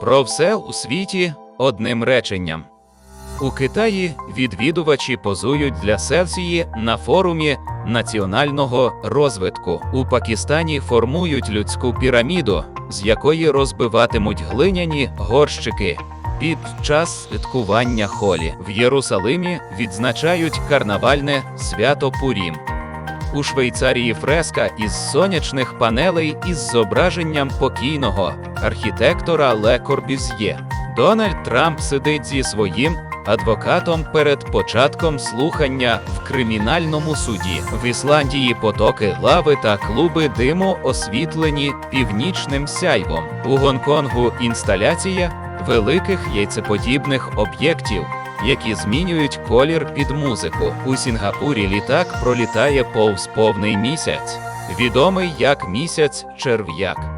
Про все у світі одним реченням. У Китаї відвідувачі позують для селфії на форумі національного розвитку. У Пакистані формують людську піраміду, з якої розбиватимуть глиняні горщики. Під час святкування холі в Єрусалимі відзначають карнавальне свято Пурім. У Швейцарії фреска із сонячних панелей із зображенням покійного архітектора Ле Корбюз'є. Дональд Трамп сидить зі своїм адвокатом перед початком слухання в кримінальному суді. В Ісландії потоки лави та клуби диму освітлені північним сяйвом. У Гонконгу інсталяція великих яйцеподібних об'єктів, які змінюють колір під музику. У Сінгапурі літак пролітає повз повний місяць, відомий як місяць черв'як.